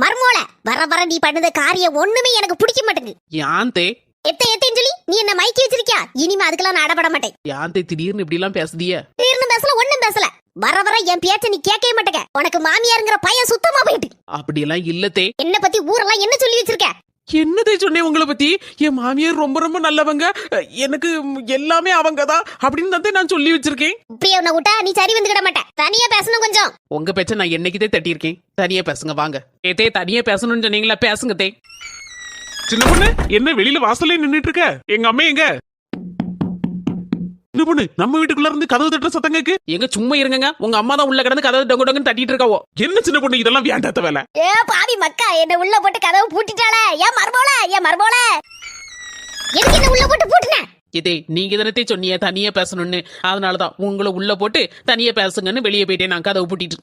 மர்மோல வர வர நீ பண்ணத காரியம் ஒண்ணுமே எனக்கு பிடிக்க மாட்டேங்குது. யான் தே எத்த எத்தேன்னு சொல்லி நீ என்ன மைக்கி வச்சிருக்கியா? இனிமே அதுக்கெல்லாம் நான் அடப்பட மாட்டேன். யான் தே திடீர்னு இப்படி எல்லாம் பேசுதிய. திடீர்னு பேசல ஒண்ணும் பேசல. வர வர என் பேச்ச நீ கேட்கவே மாட்டேங்க. உனக்கு மாமியாருங்கிற பையன் சுத்தமா போயிட்டு. அப்படியெல்லாம் இல்ல தே என்ன பத்தி ஊரெல்லாம் என்ன சொல்லி வச்சிருக்க? என்னதே சொன்னேன் உங்களை பத்தி? என் மாமியார் ரொம்ப ரொம்ப நல்லவங்க. எனக்கு எல்லாமே அவங்க தான் அப்படின்னு தான் நான் சொல்லி வச்சிருக்கேன். இப்படியே உன்னை விட்டா நீ சரி வந்துக்கிட மாட்டேன் தனியா பேசணும் கொஞ்சம். உங்க பேச்ச நான் என்னைக்குதே தட்டியிருக்கேன். தனியா பேசுங்க வாங்க. ஏ தே தனியா பேசணும்னு சொன்னீங்களா? பேசுங்க தே. சின்ன பொண்ணு என்ன வெளியில வாசல்ல நின்னுட்டு இருக்க? எங்க அம்மா எங்க? சின்ன பொண்ணு நம்ம வீட்டுக்குள்ள இருந்து கதவு தட்டுற சத்தம் கேக்கு? எங்க சும்மா இருங்கங்க. உங்க அம்மா தான் உள்ள கிடந்து கதவு டொங்கு டொங்குன்னு தட்டிட்டு இருக்காவோ. என்ன சின்ன பொண்ணு இதெல்லாம் வேண்டாத வேலை? ஏ பாவி மக்கா என்ன உள்ள போட்டு கதவு பூட்டிட்டாளே ஏன் மர்மோல எதுக்கு என்ன உள்ள போட்டு பூட்டுன? இதே நீங்க தானே சொன்னீங்க தனியா பேசணும்னு. அதனாலதான் உங்களை உள்ள போட்டு தனியா பேசுங்கன்னு வெளியே போயிட்டேன் நான் கதவு பூட்டிட்டு.